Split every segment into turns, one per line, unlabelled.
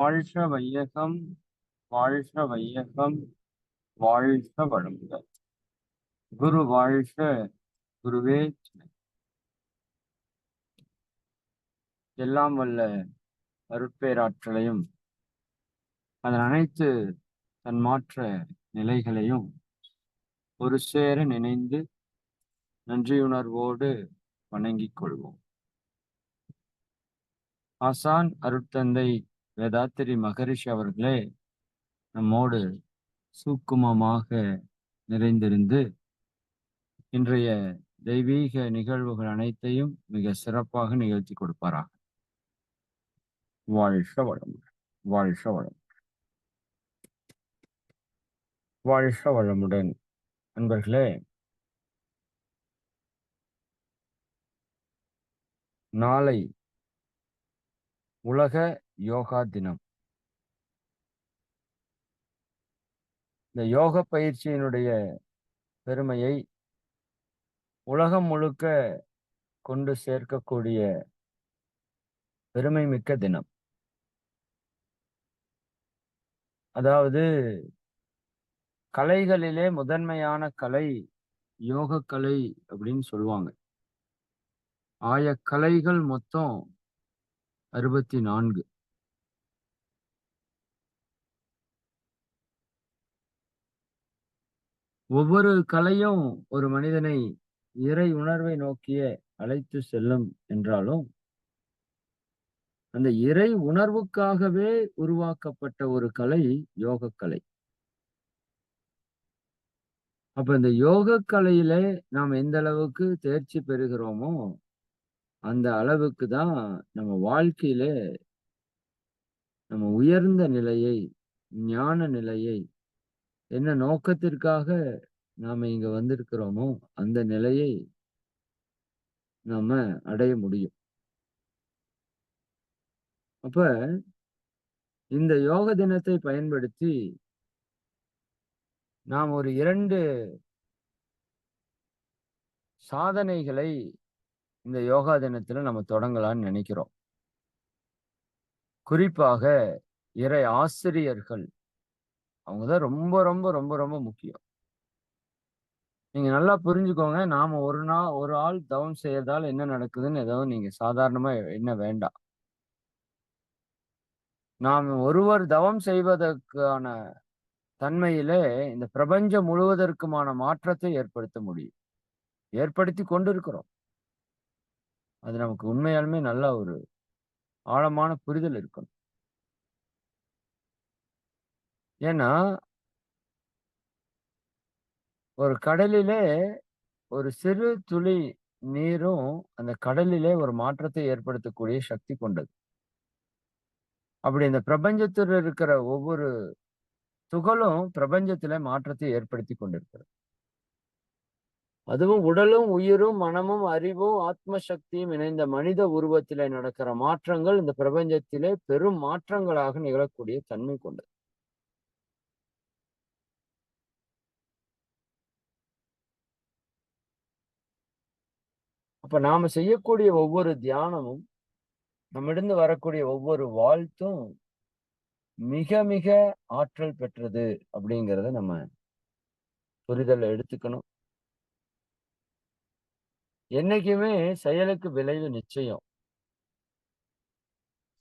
வாழ்க வையகம் வாழ்க வையகம் வாழ்க வளமுடன் குரு வாழ்க குருவே எல்லாம் வல்ல அருட்பேராற்றலையும் அதன் அனைத்து தன்மாற்ற நிலைகளையும் ஒரு சேர நினைந்து நன்றியுணர்வோடு வணங்கிக் கொள்வோம். ஆசான் அருட்தந்தை வேதாத்திரி மகரிஷி அவர்களே நம்மோடு சூக்குமமாக நிறைந்திருந்து இன்றைய தெய்வீக நிகழ்வுகள் அனைத்தையும் மிக சிறப்பாக நிகழ்த்தி கொடுப்பாராக. வாழ்க வளமுடன் வாழ்க வளமுடன். வாழ்க வளமுடன் அன்பர்களே. நாளை உலக யோகா தினம். இந்த யோக பயிற்சியினுடைய பெருமையை உலகம் முழுக்க கொண்டு சேர்க்கக்கூடிய பெருமை மிக்க தினம். அதாவது கலைகளிலே முதன்மையான கலை யோக கலை அப்படின்னு சொல்லுவாங்க. ஆய கலைகள் மொத்தம் அறுபத்தி நான்கு. ஒவ்வொரு கலையும் ஒரு மனிதனை இறை உணர்வை நோக்கிய அழைத்து செல்லும் என்றாலும் அந்த இறை உணர்வுக்காகவே உருவாக்கப்பட்ட ஒரு கலை யோக கலை அப்ப இந்த யோக கலையில நாம் எந்த அளவுக்கு தேர்ச்சி பெறுகிறோமோ அந்த அளவுக்கு தான் நம்ம வாழ்க்கையில நம்ம உயர்ந்த நிலையை ஞான நிலையை என்ன நோக்கத்திற்காக நாம இங்க வந்திருக்கிறோமோ அந்த நிலையை நாம அடைய முடியும். அப்ப இந்த யோக தினத்தை பயன்படுத்தி நாம் ஒரு இரண்டு சாதனைகளை இந்த யோகா தினத்துல நம்ம தொடங்கலாம்னு நினைக்கிறோம். குறிப்பாக இறை ஆசிரியர்கள் அவங்கதான் ரொம்ப ரொம்ப ரொம்ப ரொம்ப முக்கியம். நீங்க நல்லா புரிஞ்சுக்கோங்க. நாம ஒரு நாள் ஒரு ஆள் தவம் செய்யறதால என்ன நடக்குதுன்னு ஏதோ நீங்க சாதாரணமா என்ன வேண்டாம். நாம் ஒருவர் தவம் செய்வதற்கான தன்மையிலே இந்த பிரபஞ்சம் முழுவதற்குமான மாற்றத்தை ஏற்படுத்த முடியும். ஏற்படுத்தி கொண்டிருக்கிறோம். அது நமக்கு உண்மையாலுமே நல்ல ஒரு ஆழமான புரிதல் இருக்கணும். ஏன்னா ஒரு கடலிலே ஒரு சிறு துளி நீரும் அந்த கடலிலே ஒரு மாற்றத்தை ஏற்படுத்தக்கூடிய சக்தி கொண்டது. அப்படி இந்த பிரபஞ்சத்தில் இருக்கிற ஒவ்வொரு துகளும் பிரபஞ்சத்தில மாற்றத்தை ஏற்படுத்தி கொண்டிருக்கிறது. அதுவும் உடலும் உயிரும் மனமும் அறிவும் ஆத்ம சக்தியும் இணைந்த மனித உருவத்திலே நடக்கிற மாற்றங்கள் இந்த பிரபஞ்சத்திலே பெரும் மாற்றங்களாக நிகழக்கூடிய தன்மை கொண்டது. அப்ப நாம செய்யக்கூடிய ஒவ்வொரு தியானமும் நம்மிடந்து வரக்கூடிய ஒவ்வொரு வாழ்த்தும் மிக மிக ஆற்றல் பெற்றது அப்படிங்கிறத நம்ம புரிதல் எடுத்துக்கணும். என்னைக்குமே செயலுக்கு விளைவு நிச்சயம்.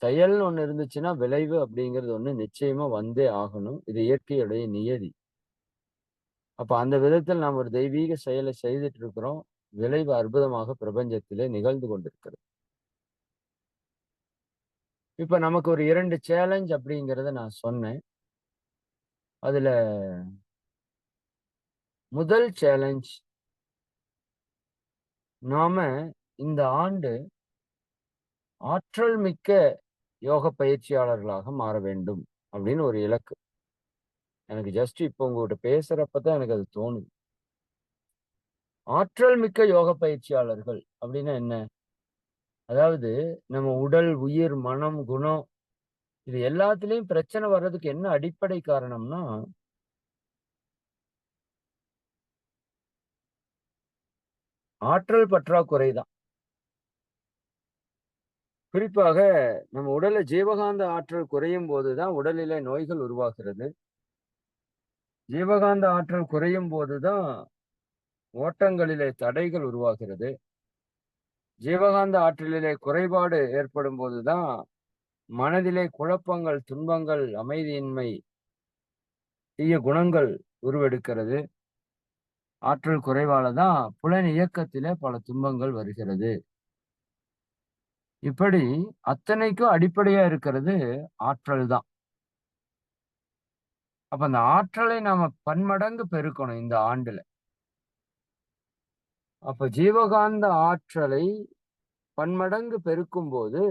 செயல் ஒண்ணு இருந்துச்சுன்னா விளைவு அப்படிங்கிறது ஒண்ணு நிச்சயமா வந்தே ஆகணும். இது இயற்கையுடைய நியதி. அப்ப அந்த விதத்தில் நாம் ஒரு தெய்வீக செயலை செய்துட்டு இருக்கிறோம். விளைவு அற்புதமாக பிரபஞ்சத்திலே நிகழ்ந்து கொண்டிருக்கிறது. இப்ப நமக்கு ஒரு இரண்டு சேலஞ்ச் அப்படிங்கிறத நான் சொன்னேன். அதுல முதல் சேலஞ்ச் நாம இந்த ஆண்டு ஆற்றல் மிக்க யோக பயிற்சியாளர்களாக மாற வேண்டும் அப்படின்னு ஒரு இலக்கு. எனக்கு ஜஸ்ட் இப்போ உங்ககிட்ட பேசுறப்பதான் எனக்கு அது தோணுது. ஆற்றல் மிக்க யோக பயிற்சியாளர்கள் அப்படின்னா என்ன? அதாவது நம்ம உடல் உயிர் மனம் குணம் இது எல்லாத்துலயும் பிரச்சனை வர்றதுக்கு என்ன அடிப்படை காரணம்னா ஆற்றல் பற்றாக்குறை தான். குறிப்பாக நம்ம உடலை ஜீவகாந்த ஆற்றல் குறையும் போதுதான் உடலில நோய்கள் உருவாகிறது. ஜீவகாந்த ஆற்றல் குறையும் போதுதான் ஓட்டங்களிலே தடைகள் உருவாகிறது. ஜீவகாந்த ஆற்றலிலே குறைபாடு ஏற்படும் போதுதான் மனதிலே குழப்பங்கள் துன்பங்கள் அமைதியின்மை தீய குணங்கள் உருவெடுக்கிறது. ஆற்றல் குறைவால தான் புலன் இயக்கத்திலே பல துன்பங்கள் வருகிறது. இப்படி அத்தனைக்கும் அடிப்படையா இருக்கிறது ஆற்றல் தான். அப்ப அந்த ஆற்றலை நாம பன்மடங்கு பெருக்கணும் இந்த ஆண்டுல. அப்ப ஜீவகாந்த ஆற்றலை பன்மடங்கு பெருக்கும் போது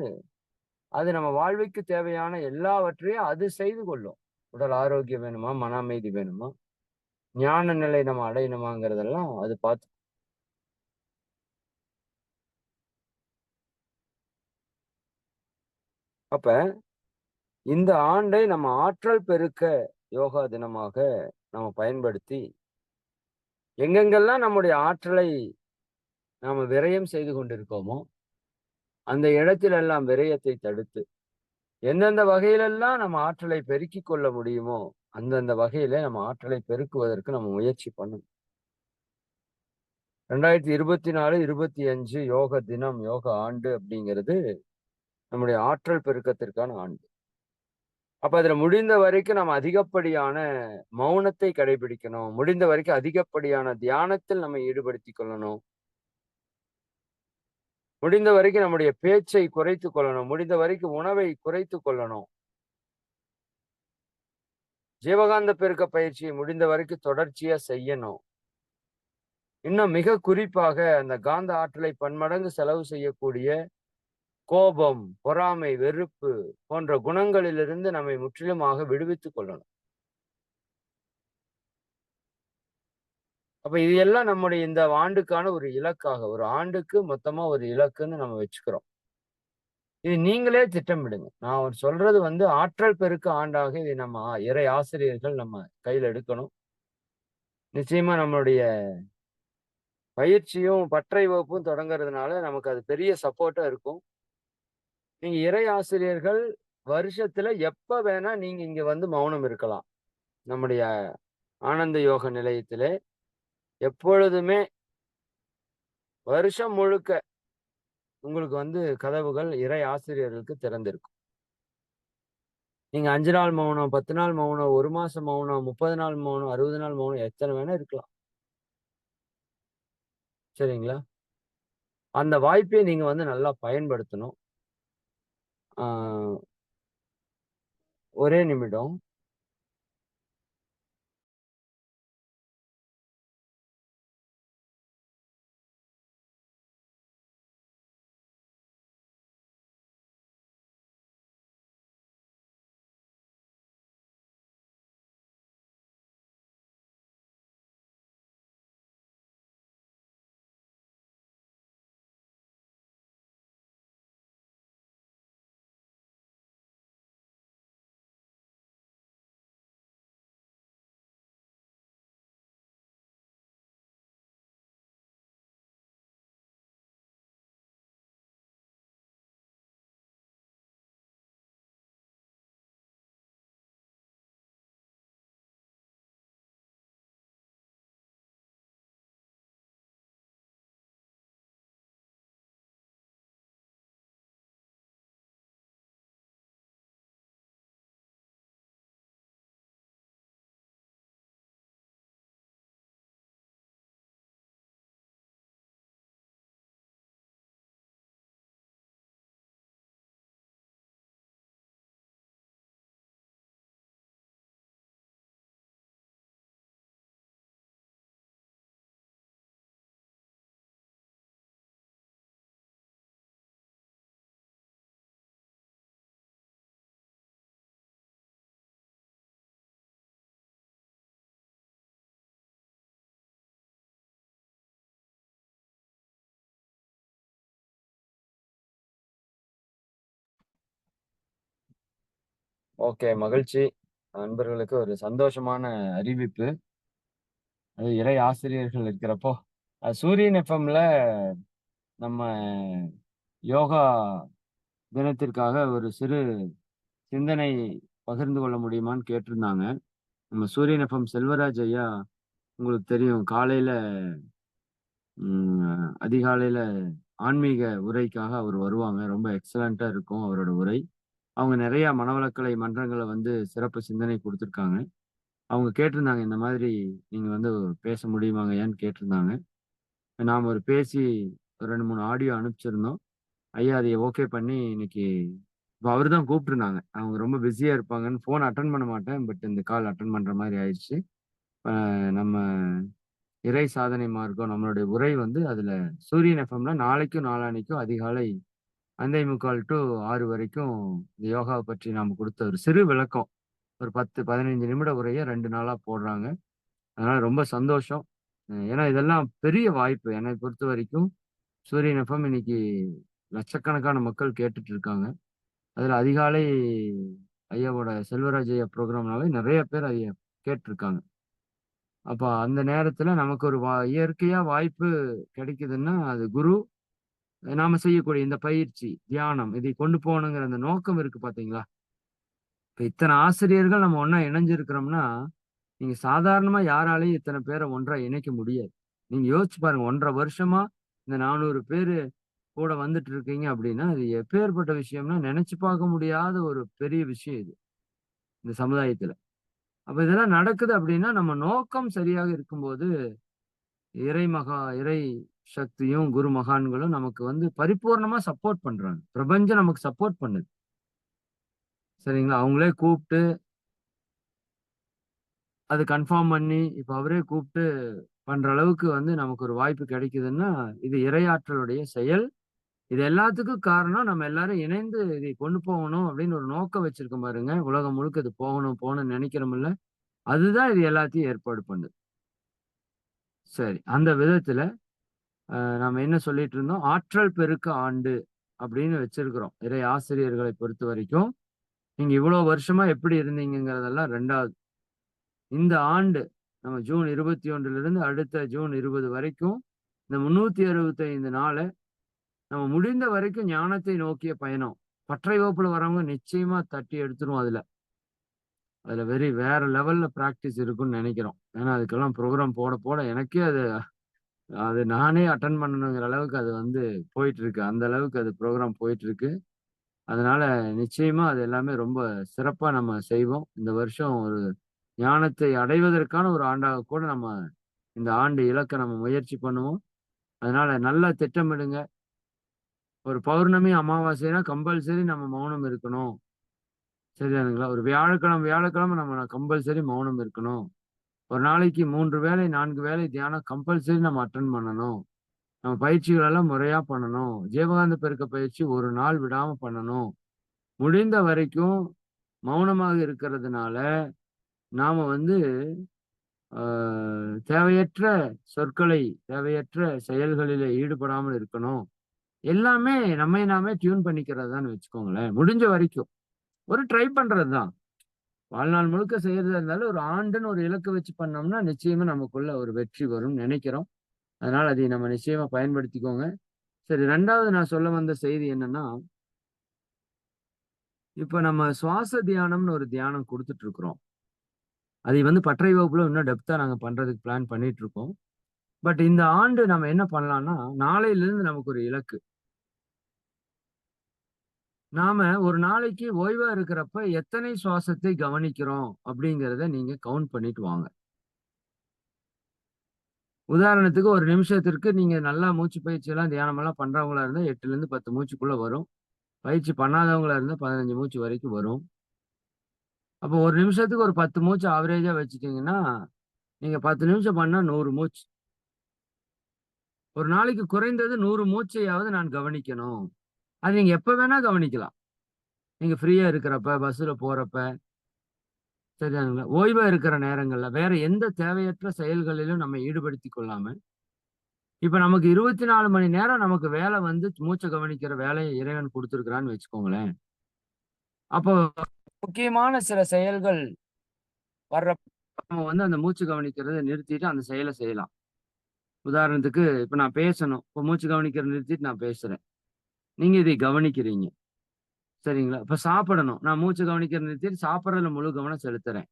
அது நம்ம வாழ்வுக்கு தேவையான எல்லாவற்றையும் அது செய்து கொள்ளும். உடல் ஆரோக்கியம் வேணுமா? மன அமைதி வேணுமா? ஞான நிலை நம்ம அடையணுமாங்கிறதெல்லாம் அது பார்த்து அப்ப இந்த ஆண்டை நம்ம ஆற்றல் பெருக்க யோகா தினமாக நம்ம பயன்படுத்தி எங்கெங்கெல்லாம் நம்முடைய ஆற்றலை நாம விரயம் செய்து கொண்டிருக்கோமோ அந்த இடத்திலெல்லாம் விரயத்தை தடுத்து எந்தெந்த வகையிலெல்லாம் நம்ம ஆற்றலை பெருக்கிக் கொள்ள முடியுமோ அந்தந்த வகையில நம்ம ஆற்றலை பெருக்குவதற்கு நம்ம முயற்சி பண்ணணும் ரெண்டாயிரத்தி இருபத்தி நாலு இருபத்தி அஞ்சு யோக தினம் யோக ஆண்டு அப்படிங்கிறது நம்முடைய ஆற்றல் பெருக்கத்திற்கான ஆண்டு. அப்ப அதுல முடிந்த வரைக்கும் நம்ம அதிகப்படியான மௌனத்தை கடைபிடிக்கணும். முடிந்த வரைக்கும் அதிகப்படியான தியானத்தில் நம்ம ஈடுபடுத்திக் கொள்ளணும். முடிந்த வரைக்கும் நம்முடைய பேச்சை குறைத்து கொள்ளணும். முடிந்த வரைக்கும் உணவை குறைத்து கொள்ளணும். ஜீவகாந்த பெருக்க பயிற்சியை முடிந்த வரைக்கும் தொடர்ச்சியா செய்யணும். இன்னும் மிக குறிப்பாக அந்த காந்த ஆற்றலை பன்மடங்கு செலவு செய்யக்கூடிய கோபம் பொறாமை வெறுப்பு போன்ற குணங்களிலிருந்து நம்மை முற்றிலுமாக விடுவித்துக் கொள்ளணும். அப்ப இது எல்லாம் நம்முடைய இந்த ஆண்டுக்கான ஒரு இலக்காக ஒரு ஆண்டுக்கு மொத்தமா ஒரு இலக்குன்னு நம்ம வச்சுக்கிறோம். இது நீங்களே திட்டமிடுங்க. நான் சொல்றது வந்து ஆற்றல் பெருக்க ஆண்டாக இதை நம்ம இறை ஆசிரியர்கள் நம்ம கையில் எடுக்கணும். நிச்சயமா நம்மளுடைய பயிற்சியும் பற்றை வகுப்பும் தொடங்குறதுனால நமக்கு அது பெரிய சப்போர்ட்டா இருக்கும். நீங்க இறை ஆசிரியர்கள் வருஷத்துல எப்ப வேணா நீங்க இங்க வந்து மௌனம் இருக்கலாம். நம்முடைய ஆனந்த யோக நிலையத்திலே எப்பொழுதுமே வருஷம் முழுக்க உங்களுக்கு வந்து கதவுகள் இறை ஆசிரியர்களுக்கு திறந்திருக்கும். நீங்க அஞ்சு நாள் மௌனம் பத்து நாள் மௌனம் ஒரு மாசம் மௌனம் முப்பது நாள் மௌனம் அறுபது நாள் மௌனம் எத்தனை வேணா இருக்கலாம். சரிங்களா? அந்த வாய்ப்பை நீங்க வந்து நல்லா பயன்படுத்தணும். ஒரே நிமிடம். ஓகே மகிழ்ச்சி நண்பர்களுக்கு ஒரு சந்தோஷமான அறிவிப்பு அது இறை ஆசிரியர்கள் இருக்கிறப்போ சூரியன் எஃப்எம்ல நம்ம யோகா தினத்திற்காக ஒரு சிறு சிந்தனை பகிர்ந்து கொள்ள முடியுமான்னு கேட்டிருந்தாங்க. நம்ம சூரியன் எஃப்எம் செல்வராஜ் ஐயா உங்களுக்கு தெரியும் காலையில அதிகாலையில ஆன்மீக உரைக்காக அவர் வருவாங்க. ரொம்ப எக்ஸலண்டா இருக்கும் அவரோட உரை. அவங்க நிறைய மனவளக்கலை மன்றங்களை வந்து சிறப்பு சிந்தனை கொடுத்துருக்காங்க அவங்க கேட்டிருந்தாங்க, இந்த மாதிரி நீங்கள் வந்து பேச முடியுமாங்கய்யான்னு கேட்டிருந்தாங்க. நாம் ஒரு பேசி ஒரு 2, 3 ஆடியோ அனுப்பிச்சிருந்தோம். ஐயா அதை ஓகே பண்ணி இன்னைக்கு இப்போ அவர் தான் கூப்பிட்டுருந்தாங்க. அவங்க ரொம்ப பிஸியாக இருப்பாங்கன்னு ஃபோன் அட்டன் பண்ண மாட்டேன். பட் இந்த கால் அட்டன் பண்ணுற மாதிரி ஆயிடுச்சு நம்ம இறை சாதனை மார்க்கம் நம்மளுடைய உரை வந்து அதில் சூரியன் எஃப்எம்ல நாளைக்கும், நாளான்னைக்கும் அதிகாலை 5:45 டூ ஆறு வரைக்கும் இந்த யோகாவை பற்றி நாம் கொடுத்த ஒரு சிறு விளக்கம். ஒரு 10, 15 நிமிட உரையை ரெண்டு நாளாக போடுறாங்க. அதனால் ரொம்ப சந்தோஷம். ஏன்னா இதெல்லாம் பெரிய வாய்ப்பு. என்னை பொறுத்த வரைக்கும் சூரியன் எஃப்எம் இன்னைக்கு லட்சக்கணக்கான மக்கள் கேட்டுட்டு இருக்காங்க. அதில் அதிகாலை ஐயாவோட செல்வராஜ் ஐயா புரோகிராம்னாவே நிறைய பேர் ஐயா கேட்டுருக்காங்க. அப்போ அந்த நேரத்தில் நமக்கு ஒரு வா இயற்கையாக வாய்ப்பு கிடைக்குதுன்னா, அது குரு, நாம செய்யக்கூடிய இந்த பயிற்சி, தியானம் இதை கொண்டு போகணுங்கிற அந்த நோக்கம் இருக்கு பாத்தீங்களா இப்ப இத்தனை ஆசிரியர்கள் நம்ம ஒன்னா இணைஞ்சிருக்கிறோம்னா, நீங்க சாதாரணமா யாராலையும் இத்தனை பேரை ஒன்றா இணைக்க முடியாது. நீங்க யோசிச்சு பாருங்க 1 1/2 வருஷமா இந்த 400 பேரு கூட வந்துட்டு இருக்கீங்க அப்படின்னா, அது எப்பேர்ப்பட்ட விஷயம்னா நினைச்சு பார்க்க முடியாத ஒரு பெரிய விஷயம் இது. இந்த சமுதாயத்துல. அப்ப இதெல்லாம் நடக்குது அப்படின்னா, நம்ம நோக்கம் சரியாக இருக்கும்போது, இறை மகா இறை சக்தியும், குரு மகான்களும் நமக்கு வந்து பரிபூர்ணமா சப்போர்ட் பண்றாங்க. பிரபஞ்சம் நமக்கு சப்போர்ட் பண்ணுது. சரிங்களா? அவங்களே கூப்பிட்டு அது கன்ஃபார்ம் பண்ணி, இப்ப அவரே கூப்ட்டு பண்ற அளவுக்கு வந்து நமக்கு ஒரு வாய்ப்பு கிடைக்குதுன்னா, இது இறையாற்றலுடைய செயல். இது எல்லாத்துக்கும் காரணம் நம்ம எல்லாரும் இணைந்து இதை கொண்டு போகணும் அப்படின்னு ஒரு நோக்கம் வச்சிருக்கோம் பாருங்க. உலகம் முழுக்க இது போகணும், போகணும்னு நினைக்கிறோம்ல அதுதான் இது எல்லாத்தையும் ஏற்பாடு பண்ணுது. சரி. அந்த விதத்துல நம்ம நாம என்ன சொல்லிட்டு இருந்தோம்? ஆற்றல் பெருக்க ஆண்டு அப்படின்னு வச்சிருக்கிறோம். இறை ஆசிரியர்களை பொறுத்த வரைக்கும் நீங்க இவ்வளோ வருஷமா எப்படி இருந்தீங்கங்கிறதெல்லாம் ரெண்டாவது இந்த ஆண்டு நம்ம ஜூன் 21லிருந்து அடுத்த ஜூன் 20 வரைக்கும் இந்த 365 நாள நம்ம முடிந்த வரைக்கும் ஞானத்தை நோக்கிய பயணம். பற்றை வகுப்புல வரவங்க நிச்சயமா தட்டி எடுத்துருவோம் அதுல. அதுல வெரி வேற லெவல்ல பிராக்டிஸ் இருக்குன்னு நினைக்கிறோம் ஏன்னா அதுக்கெல்லாம் ப்ரோக்ராம் போட போட எனக்கே அது அது நானே அட்டன் பண்ணணுங்கிற அளவுக்கு அது வந்து போயிட்டு இருக்கு. அந்த அளவுக்கு அது ப்ரோக்ராம் போயிட்டு இருக்கு. அதனால நிச்சயமா அது எல்லாமே ரொம்ப சிறப்பா நம்ம செய்வோம். இந்த வருஷம் ஒரு ஞானத்தை அடைவதற்கான ஒரு ஆண்டாக கூட நம்ம இந்த ஆண்டு இலக்கை நம்ம முயற்சி பண்ணுவோம். அதனால நல்லா திட்டமிடுங்க. ஒரு பௌர்ணமி, அமாவாசைனா கம்பல்சரி நம்ம மௌனம் இருக்கணும். சரியானுங்களா ஒரு வியாழக்கிழமை வியாழக்கிழமை நம்ம கம்பல்சரி மௌனம் இருக்கணும். ஒரு நாளைக்கு மூன்று வேளை, நான்கு வேளை தியானம் கம்பல்சரி நம்ம அட்டன் பண்ணணும். நம்ம பயிற்சிகளெல்லாம் முறையாக பண்ணணும். ஜீவகாந்த பெருக்க பயிற்சி ஒரு நாள் விடாமல் பண்ணணும். முடிந்த வரைக்கும் மௌனமாக இருக்கிறதுனால, நாம் வந்து தேவையற்ற சொற்களை, தேவையற்ற செயல்களில் ஈடுபடாமல் இருக்கணும். எல்லாமே நம்மை நாமே டியூன் பண்ணிக்கிறது தான் வச்சுக்கோங்களேன். முடிஞ்ச வரைக்கும். ஒரு ட்ரை பண்ணுறது தான். வாழ்நாள் முழுக்க செய்யறதா இருந்தாலும், ஒரு ஆண்டுன்னு ஒரு இலக்கு வச்சு பண்ணோம்னா, நிச்சயமா நமக்குள்ள ஒரு வெற்றி வரும்னு நினைக்கிறோம் அதனால அதை நம்ம நிச்சயமா பயன்படுத்திக்கோங்க. சரி ரெண்டாவது நான் சொல்ல வந்த செய்தி என்னன்னா இப்ப நம்ம சுவாச தியானம்னு ஒரு தியானம் கொடுத்துட்டு இருக்கிறோம். அதை வந்து பற்றை வகுப்புல இன்னும் டெப்தா நாங்க பண்றதுக்கு பிளான் பண்ணிட்டு இருக்கோம். பட் இந்த ஆண்டு நம்ம என்ன பண்ணலாம்னா, நாளையிலிருந்து நமக்கு ஒரு இலக்கு. நாம ஒரு நாளைக்கு ஓய்வா இருக்கிறப்ப எத்தனை சுவாசத்தை கவனிக்கிறோம் அப்படிங்கிறத நீங்க கவுண்ட் பண்ணிட்டு வாங்க. உதாரணத்துக்கு ஒரு நிமிஷத்திற்கு நீங்க நல்லா மூச்சு பயிற்சி எல்லாம் தியானம் எல்லாம் பண்றவங்களா இருந்தா 8லிருந்து 10 மூச்சுக்குள்ள வரும். பயிற்சி பண்ணாதவங்களா இருந்தா 15 மூச்சு வரைக்கும் வரும். அப்போ ஒரு நிமிஷத்துக்கு ஒரு 10 மூச்சு ஆவரேஜா வச்சுட்டீங்கன்னா, நீங்க 10 நிமிஷம் பண்ணா நூறு மூச்சு. ஒரு நாளைக்கு குறைந்தது நூறு மூச்சையாவது நான் கவனிக்கணும். அது நீங்கள் எப்போ வேணால் கவனிக்கலாம். நீங்கள் ஃப்ரீயாக இருக்கிறப்ப, பஸ்ஸில் போகிறப்ப சரிதானுங்களா? ஓய்வாக இருக்கிற நேரங்களில் வேற எந்த தேவையற்ற செயல்களிலும் நம்ம ஈடுபடுத்தி கொள்ளாமல் இப்போ நமக்கு 24 மணி நேரம் நமக்கு வேலை வந்து மூச்சை கவனிக்கிற வேலையை இறைவன் கொடுத்துருக்குறான்னு வச்சுக்கோங்களேன். அப்போ முக்கியமான சில செயல்கள் வர்ற நம்ம வந்து அந்த மூச்சு கவனிக்கிறத நிறுத்திட்டு அந்த செயலை செய்யலாம். உதாரணத்துக்கு இப்போ நான் பேசணும். இப்போ மூச்சு கவனிக்கிறத நிறுத்திட்டு நான் பேசுகிறேன் நீங்க இதை கவனிக்கிறீங்க. சரிங்களா? இப்ப சாப்பிடணும். நான் மூச்சு கவனிக்கிறது நிறுத்திட்டு சாப்பிட்றதுல முழு கவனம் செலுத்துறேன்.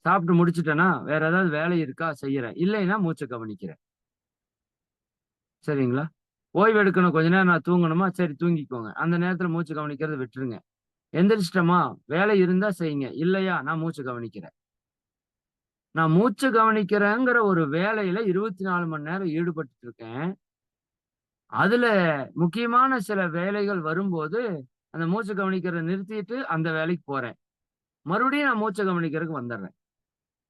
சாப்பிட்டு முடிச்சுட்டேன்னா வேற ஏதாவது வேலை இருக்கா? செய்யறேன். இல்லைன்னா மூச்சை கவனிக்கிறேன். சரிங்களா? ஓய்வு எடுக்கணும். கொஞ்ச நேரம் நான் தூங்கணுமா? சரி தூங்கிக்கோங்க. அந்த நேரத்துல மூச்சு கவனிக்கிறத விட்டுருங்க. எந்திரிச்சிட்டோமா? வேலை இருந்தா செய்யுங்க. இல்லையா? நான் மூச்சு கவனிக்கிறேன். நான் மூச்சு கவனிக்கிறேங்கிற ஒரு வேலையில இருபத்தி நாலு மணி நேரம் ஈடுபட்டு இருக்கேன். அதுல முக்கியமான சில வேலைகள் வரும்போது அந்த மூச்சை கவனிக்கிறத நிறுத்திட்டு அந்த வேலைக்கு போறேன். மறுபடியும் நான் மூச்சை கவனிக்கிறதுக்கு வந்துடுறேன்.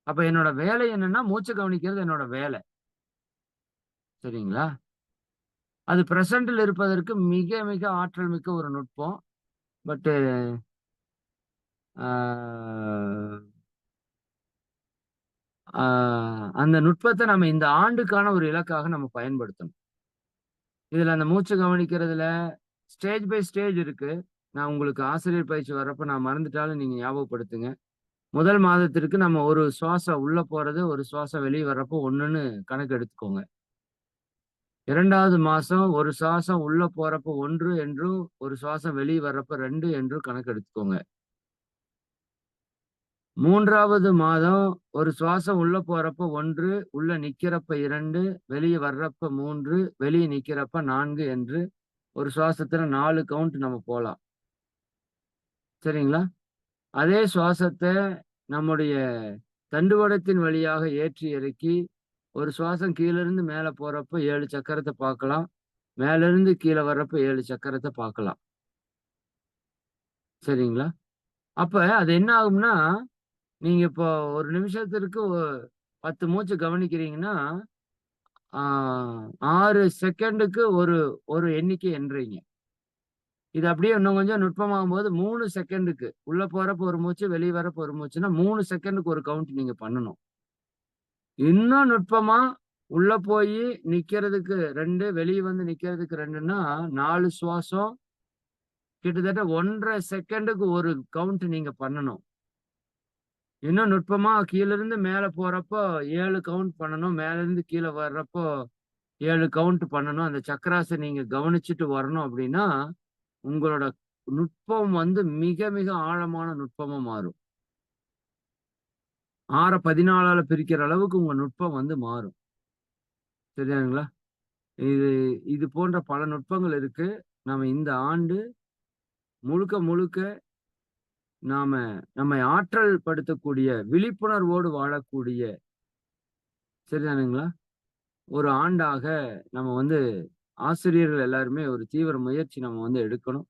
அப்ப என்னோட வேலை என்னன்னா மூச்சை கவனிக்கிறது என்னோட வேலை. சரிங்களா? அது பிரசன்ட்ல இருப்பதற்கு மிக மிக ஆற்றல் மிக்க ஒரு நுட்பம். பட்டு அந்த நுட்பத்தை நம்ம இந்த ஆண்டுக்கான ஒரு இலக்காக நம்ம பயன்படுத்தணும். இதுல அந்த மூச்சு கவனிக்கிறதுல ஸ்டேஜ் பை ஸ்டேஜ் இருக்கு. நான் உங்களுக்கு ஆசிரியர் பயிற்சி வர்றப்ப நான் மறந்துட்டாலும் நீங்க ஞாபகப்படுத்துங்க. முதல் மாதத்திற்கு நம்ம ஒரு சுவாசம் உள்ள போறது ஒரு சுவாசம் வெளியே வர்றப்போ ஒண்ணுன்னு கணக்கு எடுத்துக்கோங்க. இரண்டாவது மாசம் ஒரு சுவாசம் உள்ள போறப்போ ஒன்று என்றும் ஒரு சுவாசம் வெளியே வர்றப்ப ரெண்டு என்றும் கணக்கு எடுத்துக்கோங்க. மூன்றாவது மாதம் ஒரு சுவாசம் உள்ள போறப்ப ஒன்று உள்ள நிக்கிறப்ப இரண்டு வெளியே வர்றப்ப மூன்று வெளியே நிக்கிறப்ப நான்கு என்று ஒரு சுவாசத்துல நாலு கவுண்ட் நம்ம போலாம். சரிங்களா? அதே சுவாசத்தை நம்முடைய தண்டுவடத்தின் வழியாக ஏற்றி இறக்கி ஒரு சுவாசம் கீழே இருந்து மேல போறப்ப ஏழு சக்கரத்தை பார்க்கலாம். மேல இருந்து கீழே வர்றப்ப ஏழு சக்கரத்தை பார்க்கலாம். சரிங்களா? அப்ப அது என்ன ஆகும்னா நீங்க இப்போ ஒரு நிமிஷத்திற்கு பத்து மூச்சு கவனிக்கிறீங்கன்னா ஆறு செகண்டுக்கு ஒரு ஒரு எண்ணிக்கை என்றீங்க. இது அப்படியே இன்னும் கொஞ்சம் நுட்பமாகும் போது மூணு செகண்டுக்கு உள்ள போறப்ப ஒரு மூச்சு வெளியே வரப்ப ஒரு மூச்சுன்னா மூணு செகண்டுக்கு ஒரு கவுண்ட் நீங்க பண்ணணும். இன்னும் நுட்பமா உள்ள போய் நிக்கிறதுக்கு ரெண்டு வெளியே வந்து நிக்கிறதுக்கு ரெண்டுன்னா நாலு சுவாசம். கிட்டத்தட்ட ஒன்றரை செகண்டுக்கு ஒரு கவுண்ட் நீங்க பண்ணணும். இன்னும் நுட்பமா கீழ இருந்து மேல போறப்போ ஏழு கவுண்ட் பண்ணணும் மேல இருந்து கீழே வர்றப்போ ஏழு கவுண்ட் பண்ணணும். அந்த சக்கராசை நீங்க கவனிச்சுட்டு வரணும் அப்படின்னா உங்களோட நுட்பம் வந்து மிக மிக ஆழமான நுட்பமா மாறும். ஆற பதினாலால பிரிக்கிற அளவுக்கு உங்க நுட்பம் வந்து மாறும். சரியாங்களா இது இது போன்ற பல நுட்பங்கள் இருக்கு. நம்ம இந்த ஆண்டு முழுக்க முழுக்க நாம நம்மை ஆற்றல் படுத்தக்கூடிய விழிப்புணர்வோடு வாழக்கூடிய சரிதானுங்களா? ஒரு ஆண்டாக நம்ம வந்து ஆசிரியர்கள் எல்லாருமே ஒரு தீவிர முயற்சி நம்ம வந்து எடுக்கணும்.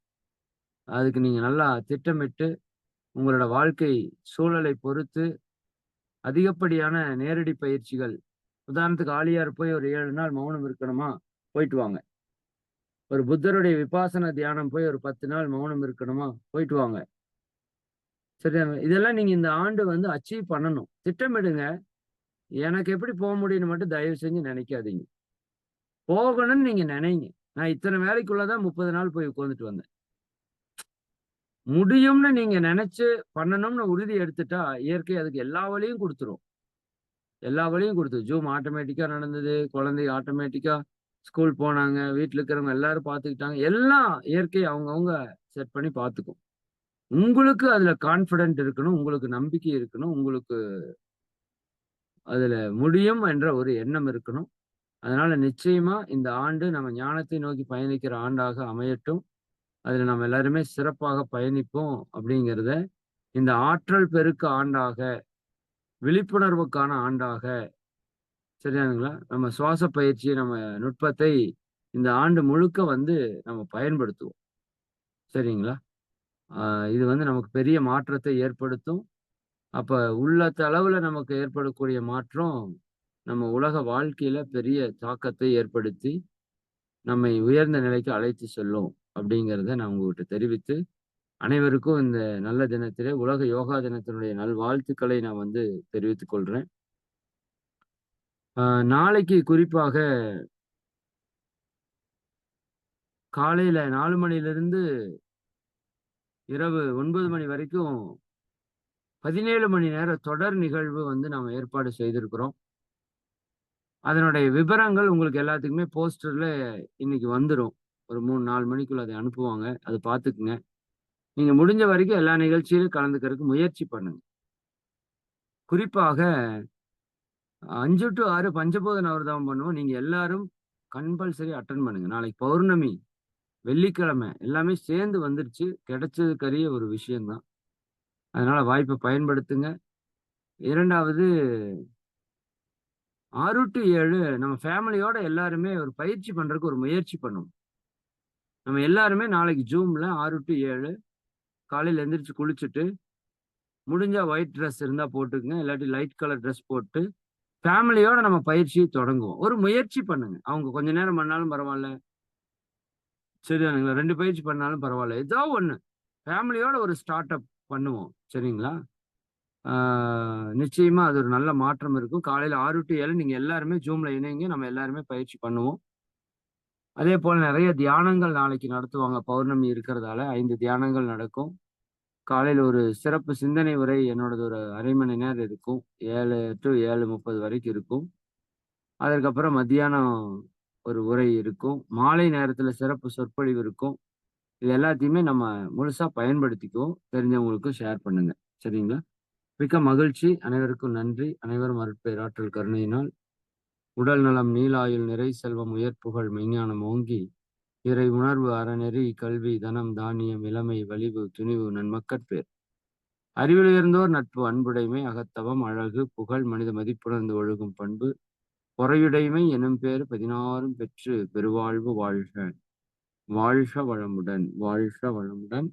அதுக்கு நீங்க நல்லா திட்டமிட்டு உங்களோட வாழ்க்கை சூழலை பொறுத்து அதிகப்படியான நேரடி பயிற்சிகள் உதாரணத்துக்கு ஆலியார் போய் ஒரு ஏழு நாள் மௌனம் இருக்கணுமா? போயிட்டு வாங்க. ஒரு புத்தருடைய விபாசன தியானம் போய் ஒரு பத்து நாள் மௌனம் இருக்கணுமா? போயிட்டு வாங்க. சரியா? இதெல்லாம் நீங்க இந்த ஆண்டு வந்து அச்சீவ் பண்ணணும். திட்டமிடுங்க. எனக்கு எப்படி போக முடியும்னு மட்டும் தயவு செஞ்சு நினைக்காதீங்க. போகணும்னு நீங்க நினைங்க. நான் இத்தனை வேலைக்குள்ளதான் முப்பது நாள் போய் உட்காந்துட்டு வந்தேன். முடியும்னு நீங்க நினைச்சு பண்ணணும்னு உறுதி எடுத்துட்டா இயற்கை அதுக்கு எல்லா வழியும் கொடுத்துரும். எல்லா வழியும் கொடுத்து ஜூம் ஆட்டோமேட்டிக்கா நடந்தது. குழந்தை ஆட்டோமேட்டிக்கா ஸ்கூல் போனாங்க. வீட்டுல இருக்கிறவங்க எல்லாரும் பார்த்துக்கிட்டாங்க. எல்லாம் இயற்கை அவங்கவுங்க செட் பண்ணி பார்த்துக்கும். உங்களுக்கு அதுல கான்பிடென்ட் இருக்கணும் உங்களுக்கு நம்பிக்கை இருக்கணும் உங்களுக்கு அதுல முடியும் என்ற ஒரு எண்ணம் இருக்கணும். அதனால நிச்சயமா இந்த ஆண்டு நம்ம ஞானத்தை நோக்கி பயணிக்கிற ஆண்டாக அமையட்டும். அதுல நம்ம எல்லாருமே சிறப்பாக பயணிப்போம் அப்படிங்கிறத இந்த ஆற்றல் பெருக்க ஆண்டாக விழிப்புணர்வுக்கான ஆண்டாக சரியானுங்களா? நம்ம சுவாச பயிற்சி நம்ம நுட்பத்தை இந்த ஆண்டு முழுக்க வந்து நம்ம பயன்படுத்துவோம். சரிங்களா? இது வந்து நமக்கு பெரிய மாற்றத்தை ஏற்படுத்தும். அப்ப உள்ளத்த நமக்கு ஏற்படக்கூடிய மாற்றம் நம்ம உலக வாழ்க்கையில பெரிய தாக்கத்தை ஏற்படுத்தி நம்மை உயர்ந்த நிலைக்கு அழைத்து செல்லும் அப்படிங்கிறத நான் உங்ககிட்ட தெரிவித்து அனைவருக்கும் இந்த நல்ல தினத்திலே உலக யோகா தினத்தினுடைய நல் வாழ்த்துக்களை நான் வந்து தெரிவித்துக் கொள்றேன். நாளைக்கு குறிப்பாக காலையில நாலு மணிலிருந்து இரவு ஒன்பது மணி வரைக்கும் பதினேழு மணி நேர தொடர் நிகழ்வு வந்து நாம் ஏற்பாடு செய்திருக்கிறோம். அதனுடைய விவரங்கள் உங்களுக்கு எல்லாத்துக்குமே போஸ்டர்ல இன்னைக்கு வந்துடும் ஒரு மூணு நாலு மணிக்குள்ள அதை அனுப்புவாங்க. அது பார்த்துக்குங்க. நீங்க முடிஞ்ச வரைக்கும் எல்லா நிகழ்ச்சியிலும் கலந்துக்கிறதுக்கு முயற்சி பண்ணுங்க. குறிப்பாக அஞ்சு டு ஆறு பஞ்சபோத நவர்தவம் பண்ணுவோம். நீங்க எல்லாரும் கம்பல்சரி அட்டன் பண்ணுங்க. நாளைக்கு பௌர்ணமி. வெள்ளிக்கிழமை எல்லாமே சேர்ந்து வந்துருச்சு. கிடைச்சதுக்கரிய ஒரு விஷயம்தான். அதனால வாய்ப்பை பயன்படுத்துங்க. இரண்டாவது ஆறு டு ஏழு நம்ம ஃபேமிலியோட எல்லாருமே ஒரு பயிற்சி பண்றதுக்கு ஒரு முயற்சி பண்ணுவோம் நம்ம எல்லாருமே நாளைக்கு ஜூம்ல ஆறு டு ஏழு காலையில் எந்திரிச்சு குளிச்சுட்டு முடிஞ்சா ஒயிட் ட்ரெஸ் இருந்தா போட்டுக்குங்க. இல்லாட்டி லைட் கலர் ட்ரெஸ் போட்டு ஃபேமிலியோட நம்ம பயிற்சியை தொடங்குவோம். ஒரு முயற்சி பண்ணுங்க. அவங்க கொஞ்ச நேரம் பண்ணாலும் பரவாயில்ல. சரிதானுங்களா ரெண்டு பயிற்சி பண்ணாலும் பரவாயில்ல. ஏதோ ஒன்று ஃபேமிலியோட ஒரு ஸ்டார்ட் அப் பண்ணுவோம். சரிங்களா? நிச்சயமாக அது ஒரு நல்ல மாற்றம் இருக்கும். காலையில் ஆறு டு ஏழு நீங்கள் எல்லாருமே ஜூமில் இணைங்க. நம்ம எல்லாருமே பயிற்சி பண்ணுவோம். அதே போல் நிறைய தியானங்கள் நாளைக்கு நடத்துவாங்க. பௌர்ணமி இருக்கிறதால ஐந்து தியானங்கள் நடக்கும். காலையில் ஒரு சிறப்பு சிந்தனை உரை என்னோடது ஒரு அரை மணி நேரம் இருக்கும். ஏழு டு ஏழு முப்பது வரைக்கும் இருக்கும். அதற்கப்புறம் மத்தியானம் ஒரு உரை இருக்கும். மாலை நேரத்தில் சிறப்பு சொற்பொழிவு இருக்கும். இது எல்லாத்தையுமே நம்ம முழுசா பயன்படுத்திக்குவோம். தெரிஞ்சவங்களுக்கும் ஷேர் பண்ணுங்க. சரிங்களா? மிக்க மகிழ்ச்சி. அனைவருக்கும் நன்றி. அனைவரும் அருட்பேராற்றல் கருணையினால் உடல் நலம் நீலாயுள் நிறை செல்வம் உயர்ப்புகள் மெய்ஞானம் ஓங்கி இறை உணர்வு அறநெறி கல்வி தனம் தானியம் இளமை வலிவு துணிவு நன்மக்கட்பேர் அறிவிலிருந்தோர் நட்பு அன்புடைமை அகத்தவம் அழகு புகழ் மனித மதிப்புணர்ந்து ஒழுகும் பண்பு பொறையுடைமை எனும் பேர் பதினாறும் பெற்று பெருவாழ்வு வாழ்க. வாழ்க வளமுடன் வாழ்க வளமுடன்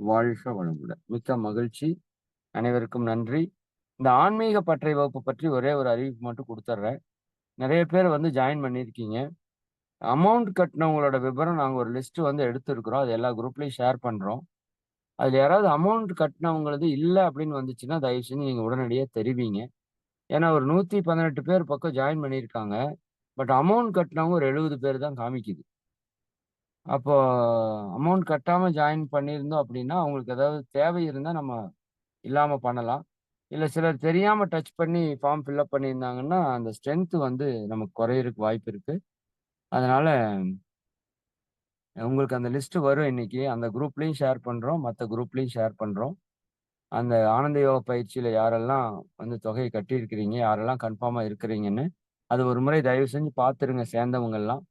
வாழ்க வளமுடன். மிக்க மகிழ்ச்சி. அனைவருக்கும் நன்றி. இந்த ஆன்மீக பற்றை வகுப்பு பற்றி ஒரே ஒரு அறிவிப்பு மட்டும் கொடுத்துட்றேன் நிறைய பேர் வந்து ஜாயின் பண்ணியிருக்கீங்க. அமௌண்ட் கட்டினவங்களோட விவரம் நாங்கள் ஒரு லிஸ்ட் வந்து எடுத்துருக்குறோம். அது எல்லா குரூப்லேயும் ஷேர் பண்ணுறோம் அதில் யாராவது அமௌண்ட் கட்டினவங்களது இல்லை அப்படின்னு வந்துச்சுன்னா தயவு செஞ்சு நீங்கள் உடனடியாக தெரிவிங்க. ஏன்னா ஒரு நூற்றி பதினெட்டு பேர் பக்கம் ஜாயின் பண்ணியிருக்காங்க. பட் அமௌண்ட் கட்டினவங்க ஒரு எழுபது பேர் தான் காமிக்குது. அப்போ அமௌண்ட் கட்டாமல் ஜாயின் பண்ணியிருந்தோம் அப்படின்னா அவங்களுக்கு ஏதாவது தேவை இருந்தால் நம்ம இல்லாமல் பண்ணலாம். இல்லை சிலர் தெரியாமல் டச் பண்ணி ஃபார்ம் ஃபில்அப் பண்ணியிருந்தாங்கன்னா அந்த ஸ்ட்ரென்த்து வந்து நமக்கு குறையிறதுக்கு வாய்ப்பு இருக்குது அதனால உங்களுக்கு அந்த லிஸ்ட் வரும் இன்னைக்கு. அந்த குரூப்லேயும் ஷேர் பண்றோம் மற்ற குரூப்லேயும் ஷேர் பண்றோம். அந்த ஆனந்த யோக பயிற்சியில யாரெல்லாம் வந்து தொகையை கட்டியிருக்கிறீங்க யாரெல்லாம் கன்ஃபார்மா இருக்கிறீங்கன்னு அது ஒரு முறை தயவு செஞ்சு பார்த்துருங்க சேர்ந்தவங்கெல்லாம்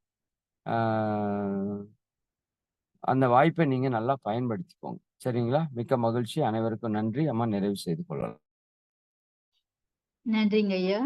அந்த வாய்ப்பை நீங்க நல்லா பயன்படுத்திக்கோங்க. சரிங்களா? மிக்க மகிழ்ச்சி. அனைவருக்கும் நன்றி. அம்மா நிறைவு செய்து கொள்ளலாம்.
நன்றிங்க ஐயா.